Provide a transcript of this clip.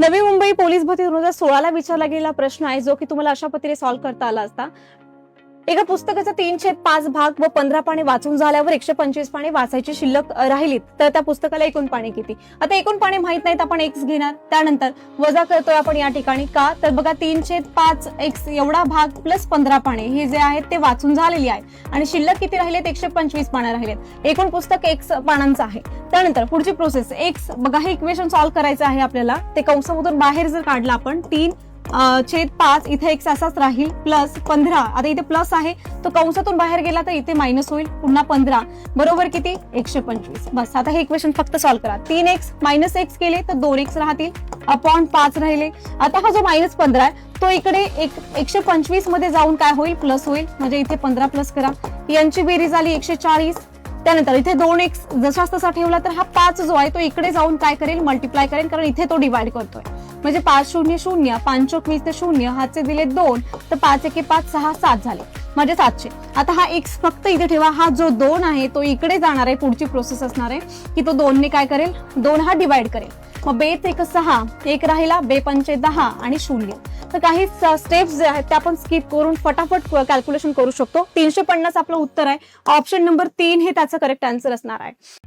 Navi Mumbai police भरती दोन हजार सोळाला विचारला गेलेला प्रश्न आहे जो की तुम्हाला अशा पद्धतीने सॉल्व्ह करता आला असता. एका पुस्तकाचा तीनशे पाच भाग व पंधरा पाने वाचून झाल्यावर एकशे पंचवीस पाने वाचायची शिल्लक राहिलीत तर त्या पुस्तकाला एकूण पाने किती? आता एकूण पाने माहीत नाहीत आपण एक्स घेणार. त्यानंतर वजा करतोय आपण या ठिकाणी का? तर बघा तीनशे पाच एक्स एवढा भाग प्लस पंधरा पाने हे जे आहेत ते वाचून झालेली आहे आणि शिल्लक किती राहिलेत? एकशे पंचवीस पाने राहिलेत. एकूण पुस्तक एक्स पानांचं आहे. त्यानंतर पुढची प्रोसेस एक्स बघा हे इक्वेशन सॉल्व्ह करायचं आहे आपल्याला. ते कंसामधून बाहेर जर काढलं आपण तीन छेद पाच इथे एक्स असाच राहील प्लस पंधरा. आता इथे प्लस आहे तो कंसातून बाहेर गेला तर इथे मायनस होईल पुन्हा पंधरा. बरोबर किती? एकशे पंचवीस. बस आता हे इक्वेशन फक्त सॉल्व्ह करा. तीन एक्स मायनस एक्स केले तर दोन एक्स राहतील अपॉन पाच राहिले. आता हा जो मायनस पंधरा आहे तो इकडे एक एकशे पंचवीसमध्ये जाऊन काय होईल? प्लस होईल. म्हणजे इथे पंधरा प्लस करा. यांची बेरीज आली एकशे चाळीस. त्यानंतर इथे दोन एक्स जसा तसा ठेवला तर हा पाच जो आहे तो इकडे जाऊन काय करेल? मल्टिप्लाय करेल. कारण इथे तो डिवाइड करतोय. म्हणजे पाच शून्य शून्य पाच वीस ते शून्य हातचे दिले दोन तर पाच एके पाच सहा सात झाले. म्हणजे सातशे. आता हा एक्स फक्त इथे ठेवा हा जो दोन आहे तो इकडे जाणार आहे पुढची प्रोसेस असणार आहे की तो दोनने काय करेल? दोन हा डिवाइड करेल. मग बे एक सहा एक राहिला बे पंचे दहा आणि शून्य. तर काही स्टेप्स जे आहेत ते आपण स्किप करून फटाफट कॅल्क्युलेशन करू शकतो. तीनशे पन्नास आपलं उत्तर आहे. ऑप्शन नंबर तीन हे त्याचं करेक्ट आन्सर असणार आहे.